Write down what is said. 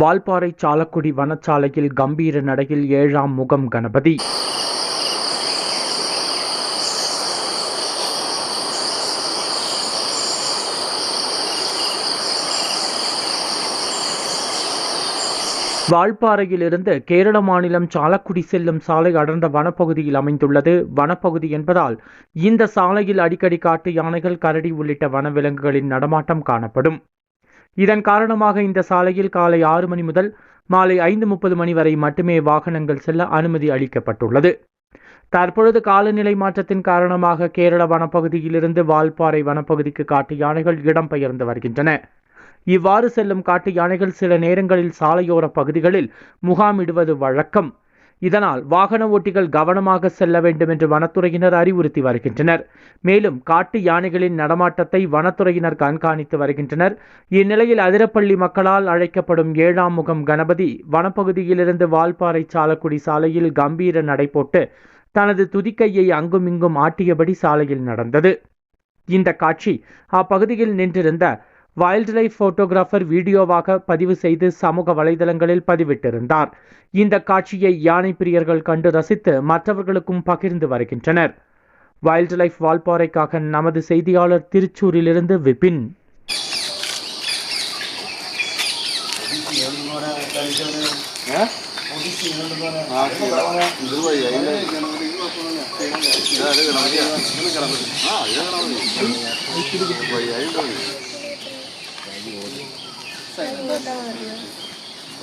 வால்பாறை சாலக்குடி வனச்சாலையில் கம்பீர நடையில் ஏழாம் முகம் கணபதி. வால்பாறையிலிருந்து கேரள மாநிலம் சாலக்குடி செல்லும் சாலை அடர்ந்த வனப்பகுதியில் அமைந்துள்ளது. வனப்பகுதி என்பதால் இந்த சாலையில் அடிக்கடி காட்டு யானைகள் கரடி உள்ளிட்ட வனவிலங்குகளின் நடமாட்டம் காணப்படும். இதன் காரணமாக இந்த சாலையில் காலை ஆறு மணி முதல் மாலை ஐந்து முப்பது மணி வரை மட்டுமே வாகனங்கள் செல்ல அனுமதி அளிக்கப்பட்டுள்ளது. தற்பொழுது காலநிலை மாற்றத்தின் காரணமாக கேரள வனப்பகுதியிலிருந்து வால்பாறை வனப்பகுதிக்கு காட்டு யானைகள் இடம்பெயர்ந்து வருகின்றன. இவ்வாறு செல்லும் காட்டு யானைகள் சில நேரங்களில் சாலையோர பகுதிகளில் முகாமிடுவது வழக்கம். இதனால் வாகன ஓட்டிகள் கவனமாக செல்ல வேண்டும் என்று வனத்துறையினர் அறிவுறுத்தி வருகின்றனர். மேலும் காட்டு யானைகளின் நடமாட்டத்தை வனத்துறையினர் கண்காணித்து வருகின்றனர். இந்நிலையில் அதிரப்பள்ளி மக்களால் அழைக்கப்படும் ஏழாம் முகம் கணபதி வனப்பகுதியிலிருந்து வால்பாறை சாலக்குடி சாலையில் கம்பீர நடைபோட்டு தனது துதிக்கையை அங்குமிங்கும் ஆட்டியபடி சாலையில் நடந்தது. இந்த காட்சி அப்பகுதியில் நின்றிருந்த வைல்ட் லைஃப் போட்டோகிராஃபர் வீடியோவாக பதிவு செய்து சமூக வலைதளங்களில் பதிவிட்டிருந்தார். இந்த காட்சியை யானை பிரியர்கள் கண்டு ரசித்து மற்றவர்களுக்கும் பகிர்ந்து வருகின்றனர். வைல்ட் லைஃப் வால்பாறைக்காக நமது செய்தியாளர் திருச்சூரிலிருந்து விபின். 我的在的